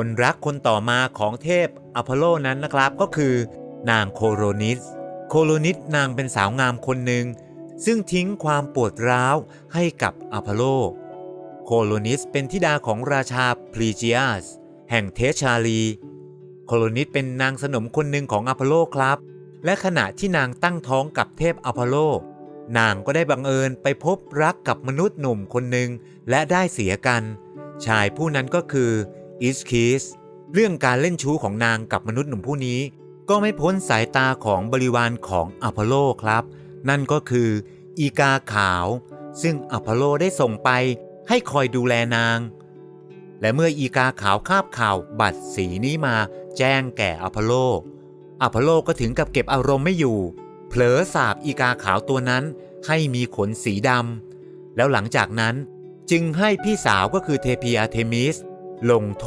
คนรักคนต่อมาของเทพอพอลโลนั้นนะครับ ก็คือนางโคโรนิส โคโรนิสนางเป็นสาวงามคนหนึ่ง ซึ่งทิ้งความปวดร้าวให้กับอพอลโล โคโลนิสเป็นธิดาของราชาพลีจิอัสแห่งเทชาลี โคโลนิสเป็นนางสนมคนหนึ่งของอพอลโลครับ และขณะที่นางตั้งท้องกับเทพอพอลโล นางก็ได้บังเอิญไปพบรักกับมนุษย์หนุ่มคนหนึ่งและได้เสียกัน ชายผู้นั้นก็คือ อิสคิสเรื่องการเล่นชู้ของนางกับมนุษย์หนุ่มผู้นี้ ก็ไม่พ้นสายตาของบริวารของอพอลโลครับ นั่นก็คืออีกาขาว ซึ่งอพอลโลได้ส่งไปให้คอยดูแลนาง และเมื่ออีกาขาวคาบข่าวบัตรสีนี้มาแจ้งแก่อพอลโลอพอลโลก็ถึงกับเก็บอารมณ์ไม่อยู่ เผลอสาบอีกาขาวตัวนั้นให้มีขนสีดำแล้วหลังจากนั้นจึงให้พี่สาวก็คือเทพีอาเทมิสลงโท